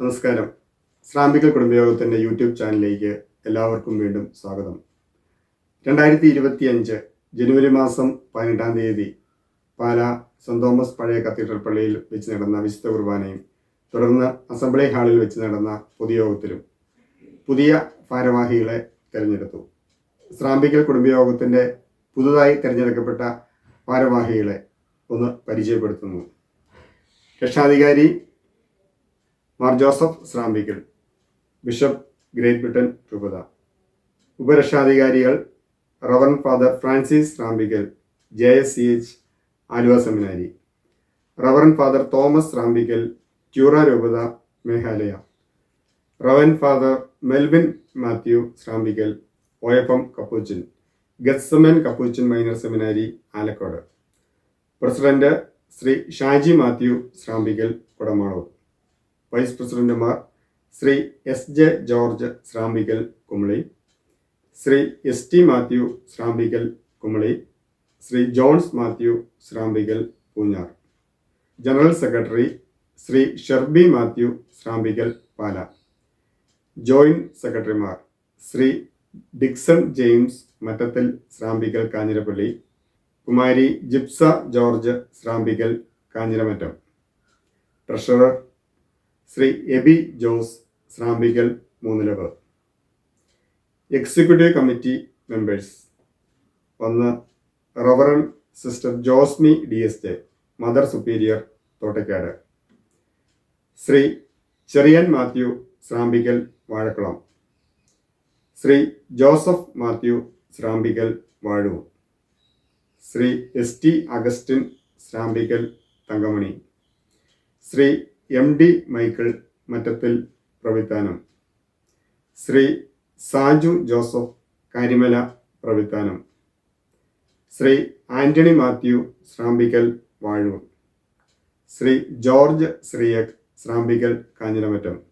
നമസ്കാരം. ശ്രാമ്പിക്കൽ കുടുംബയോഗത്തിന്റെ യൂട്യൂബ് ചാനലിലേക്ക് എല്ലാവർക്കും വീണ്ടും സ്വാഗതം. രണ്ടായിരത്തി ഇരുപത്തി അഞ്ച് ജനുവരി മാസം പതിനെട്ടാം തീയതി പാല സെന്റ് തോമസ് പഴയ കത്തീഡ്രൽ പള്ളിയിൽ വെച്ച് നടന്ന വിശുദ്ധ കുർബാനയും തുടർന്ന് അസംബ്ലി ഹാളിൽ വെച്ച് നടന്ന പൊതുയോഗത്തിലും പുതിയ ഭാരവാഹികളെ തിരഞ്ഞെടുത്തു. ശ്രാമ്പിക്കൽ കുടുംബയോഗത്തിന്റെ പുതുതായി തിരഞ്ഞെടുക്കപ്പെട്ട ഭാരവാഹികളെ ഒന്ന് പരിചയപ്പെടുത്തുന്നു. രക്ഷാധികാരി Mar Joseph Srampickal bishop Great Britain രൂപത. ഉപരക്ഷാധികാരികൾ rev father Francis Srampickal J S C H Aluva seminary. Rev father Thomas Srampickal ക്യൂറ രൂപത Meghalaya. Rev father Melvin Mathew Srampickal ഒയപ്പം Capuchin Gethsemane Capuchin minor seminary Alakode. President Shri Shaji Mathew Srampickal Kudamaloor. Vice പ്രസിഡന്റുമാർ Shri S J George Srampickal Kumily Shri S T Mathew Srampickal Kumily Shri Johns Mathew Srampickal Poonjar. General secretary Shri Sherby Mathew Srampickal Pala. Joint സെക്രട്ടറിമാർ Shri Dixon James Mattathil Srampickal Kanjirappally Kumari Jipsa George Srampickal Kanjiramattom. Treasurer Shri Eby Jose Srampickal Moonnilavu executive committee members ഒന്ന് reverend sister Josmi D S J mother superior Thottakkad. Shri Cherian Mathew Srampickal Vazhakulam. Shri Joseph Mathew Srampickal Vazhoor. Shri S T Augustine Srampickal Thankamani. Shri M D Michael Mattathil Pravithanam. Shri Saju Joseph Karimala Pravithanam. Shri Antony Mathew Srampickal Vazhoor. Shri George ശ്രീയക് Srampickal Kanjiramattom.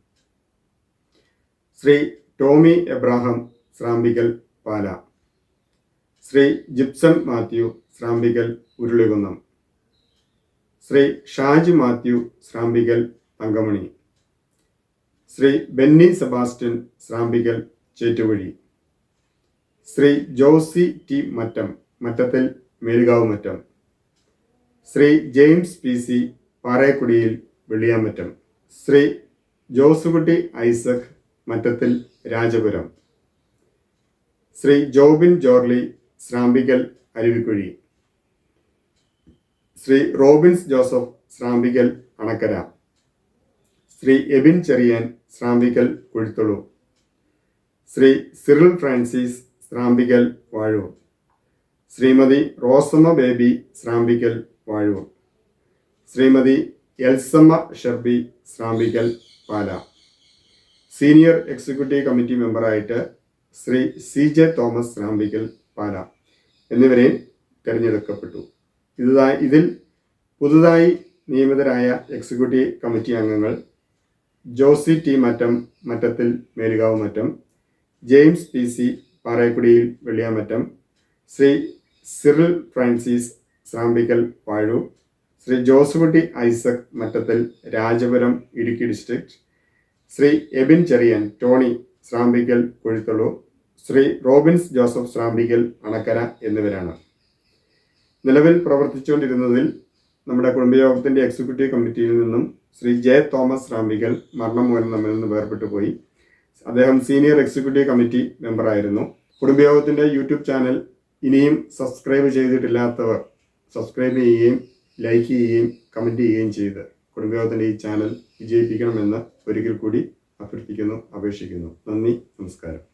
Shri Tommy Abraham Srampickal Pala. Shri Jipson Mathew Srampickal Urulikunnam. Shri Shaji Mathew Srampickal Thankamani. Shri Benny Sebastian Srampickal Chettuvazhi. Shri Josy T Mattam Mattathil Melukavu Mattam. Shri James P C Parekkudiyil Velliyamattom. Shri Josekutty Isaac Mattathil Rajapuram. Shri Jobin Jorly Srampickal Aruvikuzhy. Shri Robins Joseph Srampickal Anakkara. Shri Ebin Cherian Srampickal Kuzhuthulu Shri Cyril Francis Srampickal Vazhoor. Shrimati Rosamma Baby Srampickal Vazhoor. Shrimati Elsamma Sherby Srampickal Pala. Senior executive committee മെമ്പറായിട്ട് Shri C J Thomas Srampickal Pala. എന്നിവരെയും തിരഞ്ഞെടുക്കപ്പെട്ടു. ഇതായി ഇതിൽ പുതുതായി നിയമിതരായ executive committee അംഗങ്ങൾ Josy T Mattam Mattathil Melukavu Mattam James P C Parakkudiyil Velliyamattom Shri Cyril Francis Srampickal Vazhoor Shri Josekutty Isaac Mattathil Rajapuram Idukki district Shri Ebin Cherian Tony Srampickal Kozhuthullu Shri Robins Joseph Srampickal Anakkara എന്നിവരാണ്. നിലവിൽ പ്രവർത്തിച്ചുകൊണ്ടിരുന്നതിൽ നമ്മുടെ കുടുംബയോഗത്തിന്റെ executive കമ്മിറ്റിയിൽ നിന്നും Shri J Thomas റാമ്പികൽ മരണം മൂലം നമ്മിൽ നിന്ന് വേർപെട്ടു പോയി. അദ്ദേഹം സീനിയർ എക്സിക്യൂട്ടീവ് കമ്മിറ്റി മെമ്പറായിരുന്നു കുടുംബയോഗത്തിന്റെ യൂട്യൂബ് ചാനൽ ഇനിയും സബ്സ്ക്രൈബ് ചെയ്തിട്ടില്ലാത്തവർ സബ്സ്ക്രൈബ് ചെയ്യുകയും ലൈക്ക് ചെയ്യുകയും കമന്റ് ചെയ്യുകയും ചെയ്ത് കുടുംബയോഗത്തിന്റെ ഈ ചാനൽ വിജയിപ്പിക്കണമെന്ന് ഒരിക്കൽ കൂടി അഭ്യർത്ഥിക്കുന്നു അപേക്ഷിക്കുന്നു. നന്ദി നമസ്കാരം.